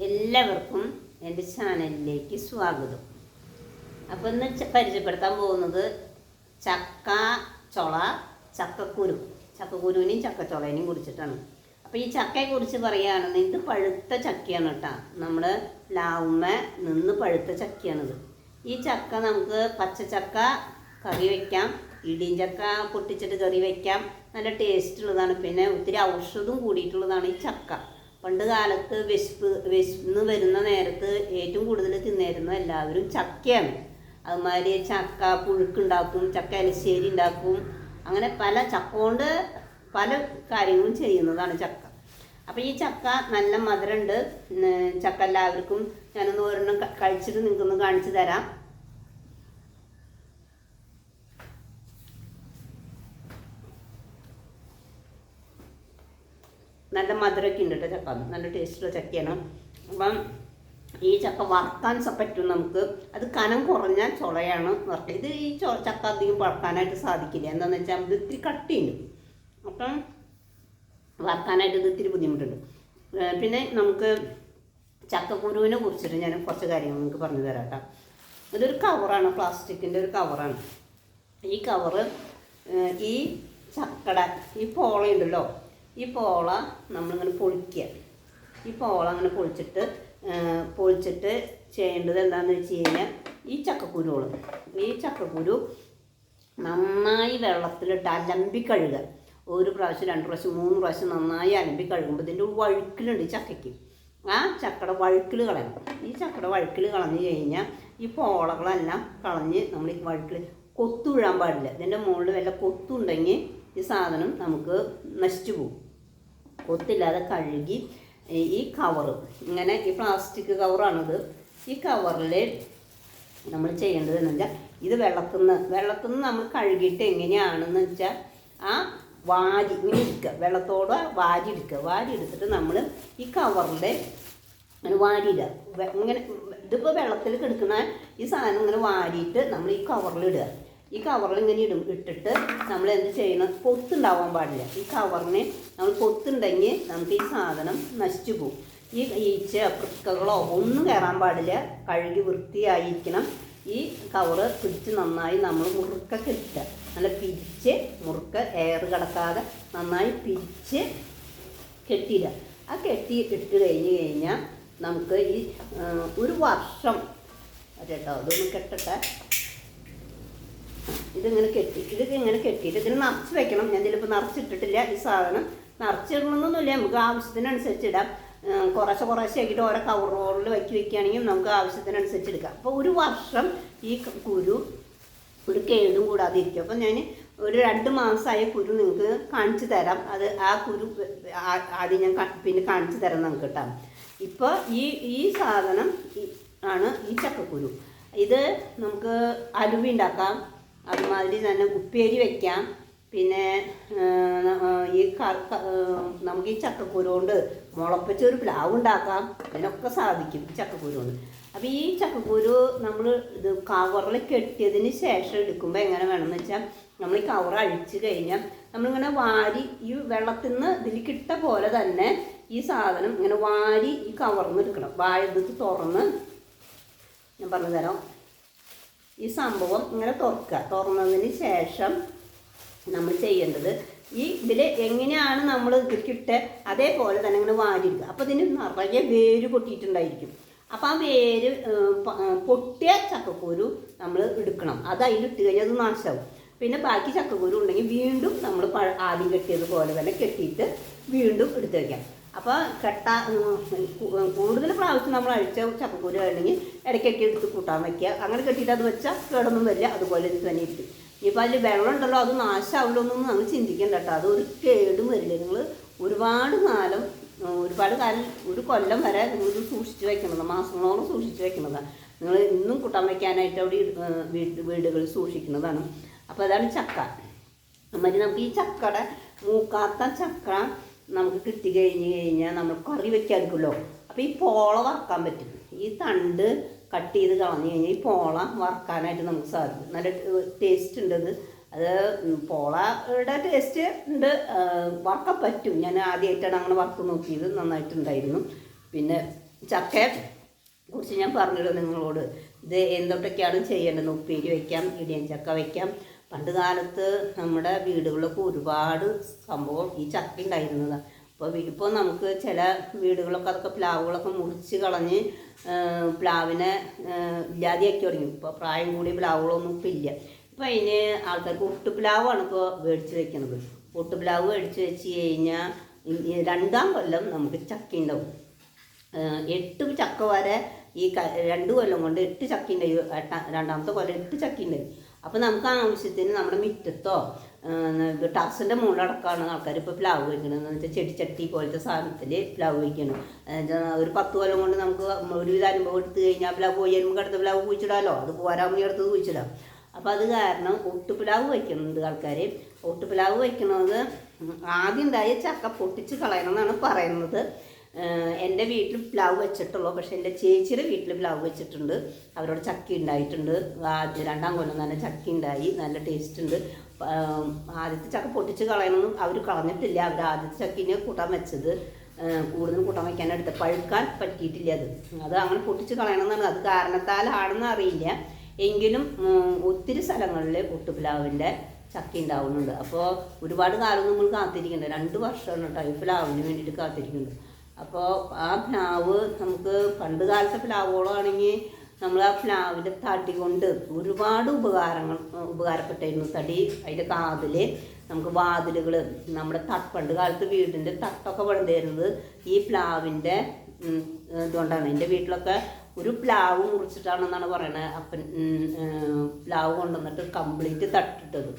എല്ലാവർക്കും എന്റെ ചാനലിലേക്ക് സ്വാഗതം. അപ്പോൾ ഇന്ന് പരിചയപ്പെടുത്താൻ പോകുന്നത് ചക്ക ചൊള ചക്കക്കുരു. ചക്കക്കുരുവിനെയും ചക്കച്ചൊളേനെയും കുറിച്ചിട്ടാണ്. അപ്പോൾ ഈ ചക്കയെ കുറിച്ച് പറയുകയാണെന്ന് ഇത് പഴുത്ത ചക്കയാണ് കേട്ടോ. നമ്മൾ ലാവുമ്മ നിന്ന് പഴുത്ത ചക്കയാണിത്. ഈ ചക്ക നമുക്ക് പച്ചച്ചക്ക കറി വയ്ക്കാം ഇടിയും ചക്ക പൊട്ടിച്ചിട്ട് കറി വയ്ക്കാം നല്ല ടേസ്റ്റ് ഉള്ളതാണ്. പിന്നെ ഒത്തിരി ഔഷധം കൂടിയിട്ടുള്ളതാണ് ഈ ചക്ക. പണ്ട് കാലത്ത് വിശപ്പ് വിശന്ന് വരുന്ന നേരത്ത് ഏറ്റവും കൂടുതൽ തിന്നായിരുന്നു എല്ലാവരും ചക്കയാണ്. അതുമാതിരി ചക്ക പുഴുക്കുണ്ടാക്കും ചക്ക എലശ്ശേരി ഉണ്ടാക്കും. അങ്ങനെ പല ചക്ക കൊണ്ട് പല കാര്യങ്ങളും ചെയ്യുന്നതാണ് ചക്ക. അപ്പോൾ ഈ ചക്ക നല്ല മധുരമുണ്ട്. ചക്ക എല്ലാവർക്കും ഞാനൊന്ന് ഒരെണ്ണം കഴിച്ചിട്ട് നിങ്ങൾക്കൊന്ന് കാണിച്ചു തരാം. നല്ല മധുരമൊക്കെ ഉണ്ട് കേട്ടോ ചക്ക. നല്ല ടേസ്റ്റുള്ള ചക്കയാണ്. അപ്പം ഈ ചക്ക വറുക്കാൻ പറ്റും നമുക്ക്. അത് കനം കുറഞ്ഞ ചുളയാണ് വറുക്കുക. ഇത് ഈ ചക്ക അധികം വറുക്കാനായിട്ട് സാധിക്കില്ല. എന്താണെന്ന് വെച്ചാൽ ഇത് ഇത്തിരി കട്ടിയുണ്ട്. അപ്പം വറുക്കാനായിട്ട് ഇത് ഇത്തിരി ബുദ്ധിമുട്ടുണ്ട്. പിന്നെ നമുക്ക് ചക്കക്കുരുവിനെ കുറിച്ചിട്ട് ഞാൻ കുറച്ച് കാര്യങ്ങൾ നിങ്ങൾക്ക് പറഞ്ഞു തരാം കേട്ടോ. ഇതൊരു കവറാണ് പ്ലാസ്റ്റിക്കിന്റെ ഒരു കവറാണ് ഈ കവറ് ഈ ചക്കട ഈ പോളയുണ്ടല്ലോ. ഈ പോള നമ്മളിങ്ങനെ പൊളിക്കുക. ഈ പോള അങ്ങനെ പൊളിച്ചിട്ട് പൊളിച്ചിട്ട് ചെയ്യേണ്ടത് എന്താണെന്ന് വെച്ച് കഴിഞ്ഞാൽ ഈ ചക്കക്കുരുകൾ ഈ ചക്കക്കുരു നന്നായി വെള്ളത്തിലിട്ട് അലമ്പി കഴുകുക. ഒരു പ്രാവശ്യം രണ്ട് പ്രാവശ്യം മൂന്ന് പ്രാവശ്യം നന്നായി അലമ്പി കഴുകുമ്പോൾ ഇതിന്റെ വഴുക്കിലുണ്ട് ചക്കയ്ക്ക്. ആ ചക്കയുടെ വഴുക്കിൽ കളയണം. ഈ ചക്കയുടെ വഴുക്കിൽ കളഞ്ഞു കഴിഞ്ഞാൽ ഈ പോളകളെല്ലാം കളഞ്ഞ് നമ്മൾ ഈ വഴുക്കിൽ കൊത്തു വീഴാൻ പാടില്ല. ഇതിന്റെ മുകളിൽ വല്ല കൊത്തുണ്ടെങ്കിൽ ഈ സാധനം നമുക്ക് നശിച്ചു പോകും. കൊത്തില്ലാതെ കഴുകി ഈ- കവർ ഇങ്ങനെ ഈ പ്ലാസ്റ്റിക് കവറാണിത് ഈ കവറിൽ നമ്മൾ ചെയ്യേണ്ടത് എന്ന് വെച്ചാൽ ഇത് വെള്ളത്തിൽ നിന്ന് വെള്ളത്തിൽ നിന്ന് നമ്മൾ കഴുകിയിട്ട് എങ്ങനെയാണെന്ന് വെച്ചാൽ ആ വാരി ഇങ്ങനെ ഇരിക്കുക വെള്ളത്തോടെ വാരി എടുക്കുക വാരി എടുത്തിട്ട് നമ്മൾ ഈ കവറിൽ അങ്ങനെ വാരിയിടുക ഇങ്ങനെ ഇതിപ്പോൾ വെള്ളത്തിൽ കിടക്കുന്ന ഈ സാധനം ഇങ്ങനെ വാരിയിട്ട് നമ്മൾ ഈ കവറിൽ ഇടുക. ഈ കവറിൽ ഇങ്ങനെ ഇടും ഇട്ടിട്ട് നമ്മൾ എന്ത് ചെയ്യണം? പൊത്തുണ്ടാവാൻ പാടില്ല. ഈ കവറിന് നമ്മൾ പൊത്തുണ്ടെങ്കിൽ നമുക്ക് ഈ സാധനം നശിച്ചു പോകും. ഈ ഈച്ച വൃക്കകളോ ഒന്നും കയറാൻ പാടില്ല. കഴുകി വൃത്തിയായിരിക്കണം. ഈ കവറ് പിടിച്ച് നന്നായി നമ്മൾ മുറുക്ക കിട്ടുക നല്ല പിരിച്ച് മുറുക്ക എയർ കിടക്കാതെ നന്നായി പിരിച്ച് കെട്ടിയിടുക. ആ കെട്ടി ഇട്ട് കഴിഞ്ഞ് കഴിഞ്ഞാൽ നമുക്ക് ഈ ഒരു വർഷം കേട്ടോ അതൊന്ന് കെട്ടട്ടെ. ഇതിങ്ങനെ കെട്ടി ഇത് ഇങ്ങനെ കെട്ടിയിട്ട് ഇതിന് നിറച്ച് വെക്കണം. ഞാൻ ഇതിലിപ്പോൾ നിറച്ചിട്ടിട്ടില്ല. ഈ സാധനം നിറച്ചിടണമെന്നൊന്നുമില്ല. നമുക്ക് ആവശ്യത്തിനനുസരിച്ച് ഇടാം. കുറേശ്ശെ കുറേശ്ശെ ആക്കിയിട്ട് ഓരോ കവർ റോളിൽ വയ്ക്കി വെക്കുകയാണെങ്കിൽ നമുക്ക് ആവശ്യത്തിനനുസരിച്ച് എടുക്കാം. അപ്പോൾ ഒരു വർഷം ഈ കുരു ഒരു കേടും കൂടാതെ ഇരിക്കും. അപ്പം ഞാൻ ഒരു രണ്ട് മാസമായ കുരു നിങ്ങൾക്ക് കാണിച്ചു തരാം. അത് ആ കുരു ആദ്യം ഞാൻ പിന്നെ കാണിച്ചു തരാം നിങ്ങൾക്ക് കേട്ടോ. ഇപ്പോൾ ഈ ഈ സാധനം ആണ് ഈ ചക്കക്കുരു. ഇത് നമുക്ക് അലുവി ഉണ്ടാക്കാം. അതുമാതിരി തന്നെ ഉപ്പേരി വെക്കാം. പിന്നെ ഈ നമുക്ക് ഈ ചക്കക്കുരു കൊണ്ട് മുളപ്പിച്ച ഒരു പ്ലാവ് ഉണ്ടാക്കാം. ഇതിനൊക്കെ സാധിക്കും ചക്കക്കുരു കൊണ്ട് അപ്പോൾ ഈ ചക്കക്കുരു നമ്മൾ ഇത് കവറിൽ കെട്ടിയതിന് ശേഷം എടുക്കുമ്പോൾ എങ്ങനെ വേണമെന്ന് വെച്ചാൽ നമ്മൾ ഈ കവർ അഴിച്ചു കഴിഞ്ഞാൽ നമ്മളിങ്ങനെ വാരി ഈ വെള്ളത്തിൽ നിന്ന് ഇതിൽ കിട്ട പോലെ തന്നെ ഈ സാധനം ഇങ്ങനെ വാരി ഈ കവറിൽ എടുക്കണം. വാഴ തുറന്ന് ഞാൻ പറഞ്ഞു തരാം ഈ സംഭവം ഇങ്ങനെ തുറക്കുക. തുറന്നതിന് ശേഷം നമ്മൾ ചെയ്യേണ്ടത് ഈ ഇതിൽ എങ്ങനെയാണ് നമ്മൾ ഇതിൽക്കിട്ട് അതേപോലെ തന്നെ ഇങ്ങനെ വാരിയിടുക. അപ്പോൾ ഇതിന് നിറയെ വേര് പൊട്ടിയിട്ടുണ്ടായിരിക്കും. അപ്പോൾ ആ വേര് പൊട്ടിയ ചക്കക്കൂരു നമ്മൾ എടുക്കണം. അത് അതിലിട്ട് കഴിഞ്ഞാൽ അത് നാശമാവും പിന്നെ ബാക്കി ചക്കക്കുരു ഉണ്ടെങ്കിൽ വീണ്ടും നമ്മൾ ആദ്യം കെട്ടിയതുപോലെ തന്നെ കെട്ടിയിട്ട് വീണ്ടും എടുത്ത് വയ്ക്കാം അപ്പോൾ കെട്ട കൂടുതൽ പ്രാവശ്യം നമ്മൾ അഴിച്ച ചക്കക്കുരു ആണെങ്കിൽ ഇടയ്ക്കൊക്കെ എടുത്ത് കൂട്ടാൻ വയ്ക്കുക അങ്ങനെ കെട്ടിയിട്ട് അത് വെച്ചാൽ കേടൊന്നും വരില്ല. അതുപോലെ തന്നെ ഇരിക്കും. ഇനിയിപ്പോൾ അതിൽ വെള്ളം ഉണ്ടല്ലോ അത് നാശമാവില്ലോ എന്നൊന്നും നമ്മൾ ചിന്തിക്കണ്ട കേട്ടോ. അത് ഒരു കേടും വരില്ല. നിങ്ങൾ ഒരുപാട് കാലം ഒരുപാട് കാലം ഒരു കൊല്ലം വരെ നിങ്ങൾ സൂക്ഷിച്ച് വെക്കുന്നത് മാസങ്ങളോളം സൂക്ഷിച്ച് വെക്കുന്നതാണ് നിങ്ങൾ ഇന്നും കൂട്ടാൻ വയ്ക്കാനായിട്ട് അവിടെ വീട് വീടുകളിൽ സൂക്ഷിക്കുന്നതാണ്. അപ്പോൾ അതാണ് ചക്ക. അമ്മ നമുക്ക് ഈ ചക്കയുടെ മൂക്കാത്ത ചക്ക നമുക്ക് കിട്ടി കഴിഞ്ഞ് കഴിഞ്ഞാൽ നമ്മൾ കറി വെക്കാതിരിക്കുമല്ലോ. അപ്പോൾ ഈ പോള വറക്കാൻ പറ്റും. ഈ തണ്ട് കട്ട് ചെയ്ത് കളഞ്ഞു കഴിഞ്ഞാൽ ഈ പോള വറക്കാനായിട്ട് നമുക്ക് സാധിക്കും. നല്ല ടേസ്റ്റ് ഉണ്ട് അത് അത് പോളയുടെ ടേസ്റ്റ് ഉണ്ട്. വറക്കാൻ പറ്റും. ഞാൻ ആദ്യമായിട്ടാണ് അങ്ങനെ വറുത്ത് നോക്കിയത്. നന്നായിട്ടുണ്ടായിരുന്നു. പിന്നെ ചക്ക കുറിച്ച് ഞാൻ പറഞ്ഞിരുന്നു നിങ്ങളോട്. ഇത് എന്തൊട്ടൊക്കെയാണ് ചെയ്യേണ്ടത് ഉപ്പേരി വയ്ക്കാം ഇടിയൻ ചക്ക വയ്ക്കാം പണ്ട് കാലത്ത് നമ്മുടെ വീടുകളിലൊക്കെ ഒരുപാട് സംഭവം ഈ ചക്ക ഉണ്ടായിരുന്നതാണ് അപ്പോൾ ഇപ്പോൾ നമുക്ക് ചില വീടുകളൊക്കെ അതൊക്കെ പ്ലാവുകളൊക്കെ മുറിച്ച് കളഞ്ഞ് പ്ലാവിനെ ഇല്ലാതെയാക്കി തുടങ്ങി. ഇപ്പോൾ പ്രായം കൂടിയ പ്ലാവുകളൊന്നും ഇപ്പം ഇല്ല. ഇപ്പം അതിന് ആൾക്കാർക്ക് ഒട്ടുപ്ലാവാണ് ഇപ്പോൾ മേടിച്ച് വെക്കുന്നത് ഒട്ടുപ്ലാവ് മേടിച്ച് വെച്ച് കഴിഞ്ഞാൽ രണ്ടാം കൊല്ലം നമുക്ക് ചക്ക ഉണ്ടാവും. എട്ട് ചക്ക വരെ ഈ രണ്ട് കൊല്ലം കൊണ്ട് എട്ട് ചക്ക ഉണ്ടായി. രണ്ടാമത്തെ കൊല്ലം എട്ട് ചക്ക ഉണ്ടായി. അപ്പോൾ നമുക്ക് ആവശ്യത്തിന് നമ്മുടെ മുറ്റത്തോ ടർസിന്റെ മുകളിലടക്കമാണ് ആൾക്കാർ ഇപ്പോൾ പ്ലാവ് വയ്ക്കണത്. എന്ന് വെച്ചാൽ ചെടിച്ചട്ടി പോലത്തെ സാധനത്തിൽ പ്ലാവ് വയ്ക്കണം. ഒരു പത്ത് കൊല്ലം കൊണ്ട് നമുക്ക് ഒരുവിധ അനുഭവം എടുത്തു കഴിഞ്ഞാൽ പ്ലാവ് പോയി വരുമ്പോൾ അടുത്ത പ്ലാവ് കുഴിച്ചിടാമല്ലോ അത് പോരാമണി അടുത്തത് കുഴിച്ചിടാം. അപ്പോൾ അത് കാരണം ഒട്ടുപ്ലാവ് വയ്ക്കുന്നുണ്ട് ആൾക്കാർ ഒട്ടുപ്ലാവ് വയ്ക്കണത് ആദ്യം ഉണ്ടായ ചക്ക പൊട്ടിച്ച് കളയണം എന്നാണ് പറയുന്നത്. എന്റെ വീട്ടിൽ പ്ലാവ് വെച്ചിട്ടുള്ളൂ. പക്ഷേ എന്റെ ചേച്ചിയുടെ വീട്ടിൽ പ്ലാവ് വെച്ചിട്ടുണ്ട്. അവരോട് ചക്കി ഉണ്ടായിട്ടുണ്ട്. ആദ്യം രണ്ടാം കൊല്ലം തന്നെ ചക്കി ഉണ്ടായി. നല്ല ടേസ്റ്റ് ഉണ്ട്. ആദ്യത്തെ ചക്ക പൊട്ടിച്ച് കളയണമെന്നും അവർ കളഞ്ഞിട്ടില്ല. അവർ ആദ്യത്തെ ചക്കിനെ കൂട്ടാൻ വെച്ചത്. കൂടുതൽ കൂട്ടാൻ വയ്ക്കാൻ എടുത്ത് പഴുക്കാൻ പറ്റിയിട്ടില്ല അത്. അത് അങ്ങനെ പൊട്ടിച്ച് കളയണമെന്നാണ് അത് കാരണത്താലാണെന്ന് അറിയില്ല. എങ്കിലും ഒത്തിരി സ്ഥലങ്ങളിൽ ഒട്ടുപ്ലാവിന്റെ ചക്ക ഉണ്ടാവുന്നുണ്ട്. അപ്പോൾ ഒരുപാട് കാലം നമ്മൾ കാത്തിരിക്കുന്നുണ്ട്. രണ്ട് വർഷമാണ് ടൈഫിലാവിന് വേണ്ടിയിട്ട് കാത്തിരിക്കുന്നുണ്ട് അപ്പോൾ ആ പ്ലാവ് നമുക്ക് പണ്ട് കാലത്തെ പ്ലാവുകളാണെങ്കിൽ നമ്മൾ ആ പ്ലാവിന്റെ തടി കൊണ്ട് ഒരുപാട് ഉപകാരങ്ങൾ ഉപകാരപ്പെട്ടിരുന്നു തടി അതിന്റെ കാതിൽ നമുക്ക് വാതിലുകൾ നമ്മുടെ തട്ട് പണ്ട് കാലത്ത് വീടിന്റെ തട്ടൊക്കെ വളർന്നിരുന്നത് ഈ പ്ലാവിന്റെ ഇതുകൊണ്ടാണ്. എന്റെ വീട്ടിലൊക്കെ ഒരു പ്ലാവ് മുറിച്ചിട്ടാണെന്നാണ് പറയണത് ഉം, പ്ലാവ് കൊണ്ടുവന്നിട്ട് കംപ്ലീറ്റ് തട്ടിട്ടത്.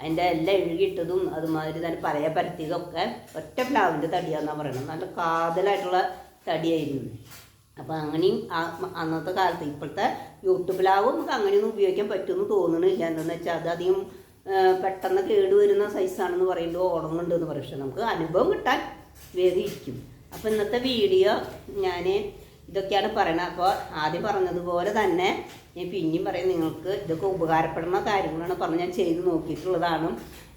അതിന്റെ എല്ലാം എഴുകിയിട്ടതും അതുമാതിരി തന്നെ പഴയ പരത്തിയതൊക്കെ ഒറ്റ പ്ലാവിന്റെ തടിയാണെന്ന് പറയുന്നത് നല്ല കാതലായിട്ടുള്ള തടിയായിരുന്നു അപ്പോൾ അങ്ങനെയും അന്നത്തെ കാലത്ത് ഇപ്പോഴത്തെ യൂട്യൂബ് പ്ലാവ് നമുക്ക് അങ്ങനെയൊന്നും ഉപയോഗിക്കാൻ പറ്റുമെന്ന് തോന്നണില്ല. എന്താണെന്ന് വെച്ചാൽ അത് അധികം പെട്ടെന്ന് കേടുവരുന്ന സൈസാണെന്ന് പറയുമ്പോൾ ഉണങ്ങുന്നുണ്ട് എന്ന് പറയും. പക്ഷെ നമുക്ക് അനുഭവം കിട്ടാൻ വേദിയിരിക്കും അപ്പോൾ ഇന്നത്തെ വീഡിയോ ഞാൻ ഇതൊക്കെയാണ് പറയണത് അപ്പോൾ ആദ്യം പറഞ്ഞതുപോലെ തന്നെ ഞാൻ പിന്നെയും പറയും നിങ്ങൾക്ക് ഇതൊക്കെ ഉപകാരപ്പെടുന്ന കാര്യങ്ങളാണ് പറഞ്ഞ് ഞാൻ ചെയ്ത് നോക്കിയിട്ടുള്ളതാണ്.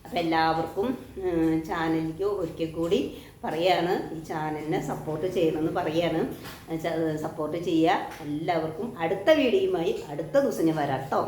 അപ്പോൾ എല്ലാവർക്കും ചാനലിലേക്ക് ഒരിക്കൽ കൂടി പറയാണ് ഈ ചാനലിനെ സപ്പോർട്ട് ചെയ്യണമെന്ന് പറയാണ്. സപ്പോർട്ട് ചെയ്യുക. എല്ലാവർക്കും അടുത്ത വീഡിയോയുമായി അടുത്ത ദിവസം ഞാൻ വരാം കേട്ടോ.